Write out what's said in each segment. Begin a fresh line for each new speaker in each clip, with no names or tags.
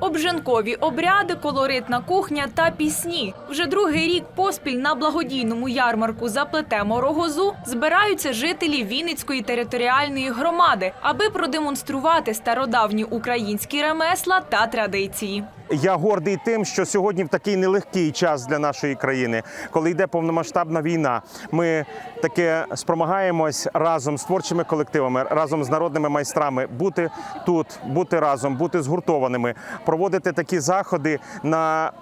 Обжанкові обряди, колоритна кухня та пісні. Вже другий рік поспіль на благодійному ярмарку «Заплетемо рогозу збираються жителі Вінницької територіальної громади, аби продемонструвати стародавні українські ремесла та традиції.
Я гордий тим, що сьогодні в такий нелегкий час для нашої країни, коли йде повномасштабна війна, ми таке спромагаємось разом з творчими колективами, разом з народними майстрами бути тут, бути разом, бути згуртованими, проводити такі заходи на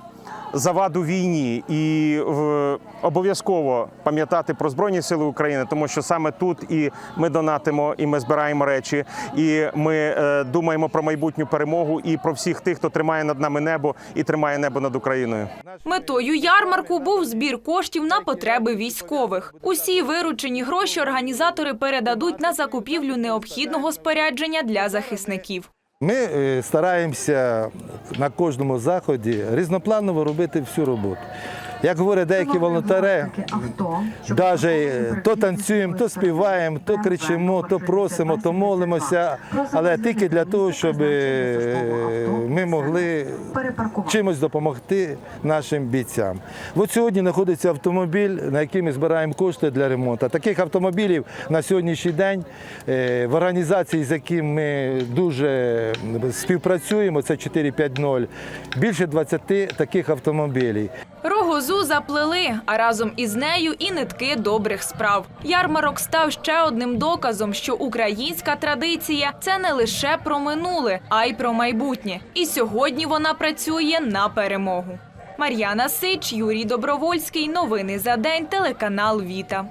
заваду війні і в- обов'язково пам'ятати про збройні сили України, тому що саме тут і ми донатимо, і ми збираємо речі, і ми е, думаємо про майбутню перемогу і про всіх тих, хто тримає над нами небо і тримає небо над Україною.
Метою ярмарку був збір коштів на потреби військових. Усі виручені гроші організатори передадуть на закупівлю необхідного спорядження для захисників.
Ми е, стараємося на кожному заході різнопланово робити всю роботу. Як говорять деякі волонтери, навіть то танцюємо, то співаємо, то кричимо, то просимо, то молимося, але тільки для того, щоб е, ми могли чимось допомогти нашим бійцям. От сьогодні знаходиться автомобіль, на який ми збираємо кошти для ремонту. Таких автомобілів на сьогоднішній день е, в організації, з яким ми дуже співпрацюємо, це 450, більше 20 таких автомобілів.
Рогозу заплели, а разом із нею і нитки добрих справ. Ярмарок став ще одним доказом, що українська традиція це не лише про минуле, а й про майбутнє. І сьогодні вона працює на перемогу. Мар'яна Сич, Юрій Добровольський. Новини за день. Телеканал Віта.